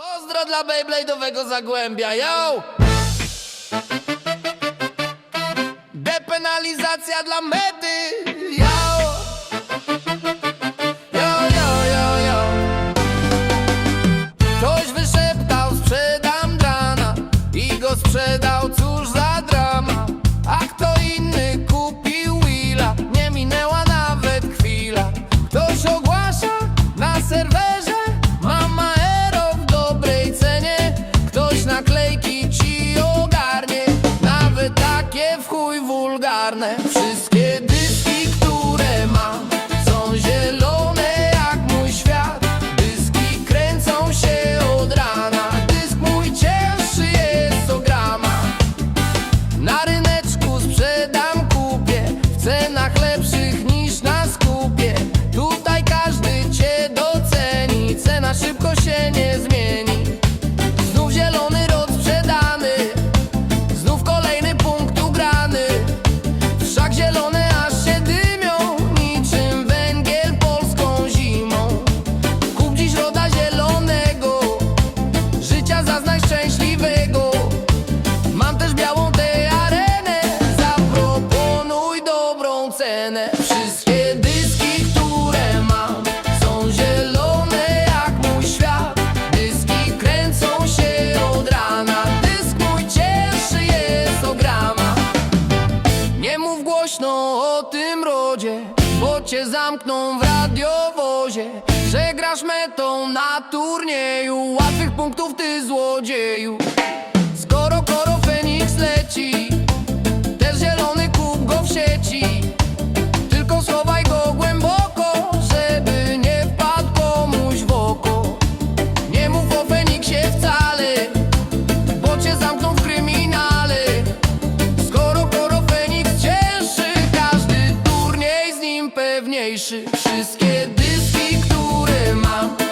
Pozdro dla Beyblade'owego Zagłębia, yo! Depenalizacja dla medy, yo! Yo, yo, yo, yo Ktoś wyszeptał, sprzedam dana I go sprzedał мене. głośno o tym rodzie Bo cię zamkną w radiowozie. Przegrasz metą na turnieju Łatwych punktów ty złodzieju. najpewniejszy Wszystkie dyski, które mam